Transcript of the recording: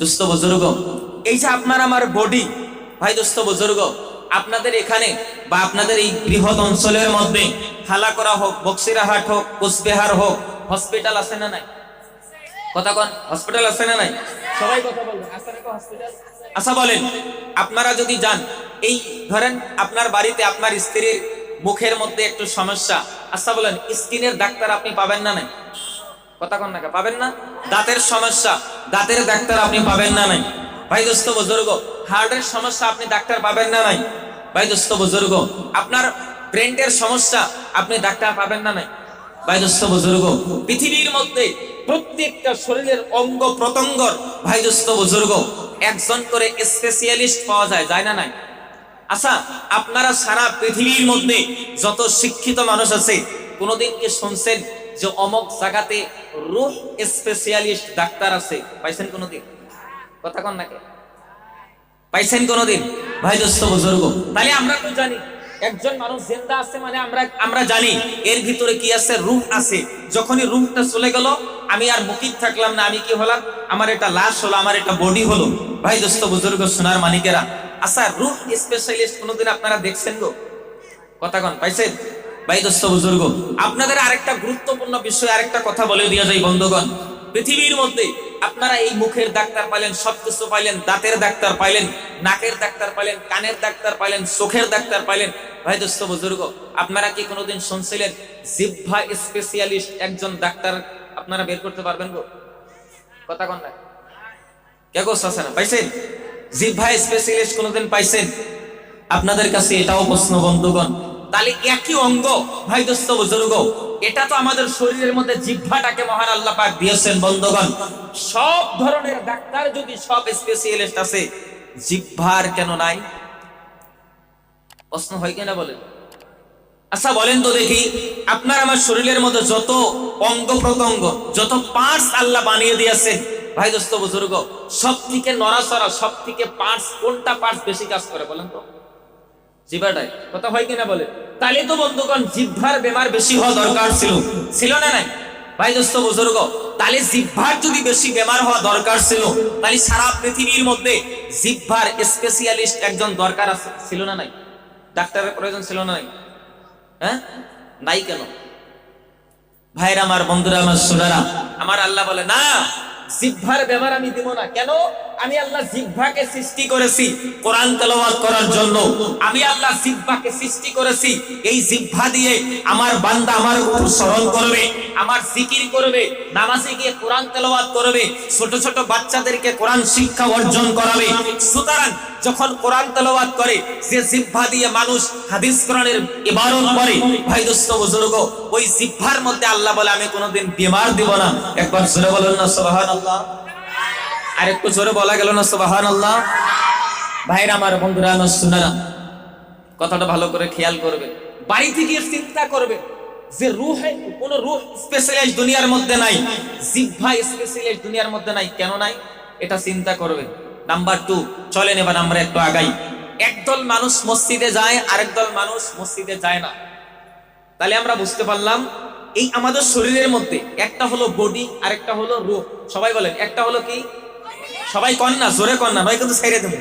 দোস্ত বুজুর্গ, এই যে আপনার আমার বডি ভাই দোস্ত বুজুর্গ, আপনাদের এখানে বা আপনাদের এই বৃহৎ অঞ্চলের মধ্যে হালা করা হোক, বক্সিরাহাট হোক, কোচবিহার হোক হসপিটাল আছে না নাই? কথা কন হসপিটাল আছে না নাই? সবাই কথা বলবেন হসপিটাল আচ্ছা বলেন, আপনারা যদি যান, এই ধরেন আপনার বাড়িতে আপনার স্ত্রীর মুখের মধ্যে একটু সমস্যা আচ্ছা বলেন, স্কিনের ডাক্তার আপনি পাবেন না নাই? কথা কন না পাবেন না? দাঁতের সমস্যা। দাঁতের ডাক্তার আপনি পাবেন না নাই। ভাই দোস্ত বুজুর্গ, হার্টের সমস্যা আপনি ডাক্তার পাবেন না নাই। ভাই দোস্ত বুজুর্গ, আপনার ব্রেন্ডের সমস্যা আপনি ডাক্তার পাবেন না নাই। ভাই দোস্ত বুজুর্গ, পৃথিবীর মধ্যে প্রত্যেকটা শরীরের অঙ্গ প্রত্যঙ্গর, ভাই দোস্ত বুজুর্গ, একজন করে স্পেশালিস্ট পাওয়া যায় যায় না নাই? আচ্ছা আপনারা সারা পৃথিবীর মধ্যে যত শিক্ষিত মানুষ আছে, কোনোদিন কি শুনছেন যে অমক জায়গাতে রুহ স্পেশালিস্ট ডাক্তার আছে। পাইছেন কোনোদিন? কথা কন নাকি? পাইছেন কোনোদিন? ভাই, দোস্ত, বুজুর্গ, তাহলে আমরা তো জানি, একজন মানুষ জিন্দা আছে মানে আমরা আমরা জানি এর ভিতরে কি আছে? রূহ আছে। যখনই রূহটা চলে গেল, আমি আর মুকিত থাকলাম না, আমি কি হলাম? আমার এটা লাশ হলো, আমার এটা বডি হলো। ভাই, দোস্ত, বুজুর্গ, সোনার মানিকেরা। আচ্ছা রূহ স্পেশালিস্ট কোনোদিন আপনারা দেখছেন গো? কথা কন, পাইছেন? ভাই দোস্ত, বুজুর্গ, আপনাদের আরেকটা গুরুত্বপূর্ণ বিষয়, আরেকটা কথা বলে দিয়া যায় বন্ধুগণ। পৃথিবীর মধ্যে আপনারা এই মুখের ডাক্তার পাইলেন, সবকিছু পাইলেন, দাঁতের ডাক্তার পাইলেন, নাকের ডাক্তার পাইলেন, কানের ডাক্তার পাইলেন, চোখের ডাক্তার পাইলেন। ভাই দোস্ত, বুজুর্গ, আপনারা কি কোনোদিন শুনছিলেন জিহ্বা স্পেশালিস্ট একজন ডাক্তার আপনারা বের করতে পারবেন গো? কথা কন না। কে গো শাসানা পাইছেন? জিহ্বা স্পেশালিস্ট কোনোদিন পাইছেন? আপনাদের কাছে এটাও প্রশ্ন, বন্ধুগণ তাহলে একই অঙ্গ? ভাই দোস্ত, বুজুর্গ, এটা তো আমাদের শরীরের মধ্যে জিহ্বাটাকে মহান আল্লাহ পাক দিয়েছেন, বন্ধুগণ। সব ধরনের ডাক্তার যদি সব স্পেশালিস্ট আছে, জিহ্বার কেন নাই? প্রশ্ন হয় কিনা বলেন? আচ্ছা বলেন তো দেখি, আপনার আমার শরীরের মধ্যে যত অঙ্গ প্রত্যঙ্গ, যত পার্টস আল্লাহ বানিয়ে দিয়েছে ভাই দোস্ত, বুজুর্গ সব থেকে নড়াচড়া সব থেকে পার্টস কোনটা পার্টস বেশি কাজ করে বলেন তো? জিভাটাই কথা হয় কিনা বলে? তাহলে তো বন্ধুগণ জিভার বেমার বেশি হওয়া দরকার ছিল। ছিল না নাই? ভাই দোস্ত, বুজুর্গ, তাহলে জিভার যদি বেশি বেমার হওয়া দরকার ছিল, তাহলে সারা পৃথিবীর মধ্যে জিভার স্পেশালিস্ট একজন দরকার আছে। ছিল না নাই? ডাক্তারের প্রয়োজন ছিল না নাই? হ্যাঁ? নাই কেন? ভাইরা, আমার বন্ধুরা, আমার সোনারা আমার আল্লাহ বলে, না জিহ্বার ব্যবহার আমি দিব না। কেন? আমি আল্লাহ জিহ্বাকে সৃষ্টি করেছি কোরআন তেলাওয়াত করার জন্য। আমি আল্লাহ জিহ্বাকে সৃষ্টি করেছি। এই জিহ্বা দিয়ে আমার বান্দা আমার উপর স্মরণ করবে, আমার জিকির করবে, নামাজে গিয়ে কোরআন তেলাওয়াত করবে, ছোট ছোট বাচ্চাদেরকে কোরআন শিক্ষা অর্জন করাবে। সুতরাং যখন কোরআন তেলাওয়াত করে, যে জিহ্বা দিয়ে মানুষ হাদিস কোরআনের ইবারত করে ভাই দোস্ত, বুজুর্গ, ওই জিহ্বার মধ্যে আল্লাহ বলে, আমি কোনোদিন বিমার দিব না। একবার জোরে বলেন না, সুবহানাল্লাহ। আর একটু জোরে বলা গেল না, সুবহানাল্লাহ। ভাইরা আমার বন্ধুরা, আমার কথাটা ভালো করে খেয়াল করবে। বাড়ি থেকে চিন্তা করবে যে রুহে, কোন রুহ স্পেশালিস্ট দুনিয়ার মধ্যে নাই, জিহ্বা স্পেশালিস্ট দুনিয়ার মধ্যে নাই, কেন নাই? এটা চিন্তা করবে। নাম্বার টু চলেন এবার আমরা একটু আগাই। একদল মানুষ মসজিদে যায় আরেক দল মানুষ মসজিদে যায় না। তাহলে আমরা বুঝতে পারলাম, এই আমাদের শরীরের মধ্যে একটা হলো বডি আরেকটা হলো রূহ। সবাই বলেন, একটা হলো কি? সবাই কন না জোরে কন না নয় কিন্তু ছেড়ে দেবো।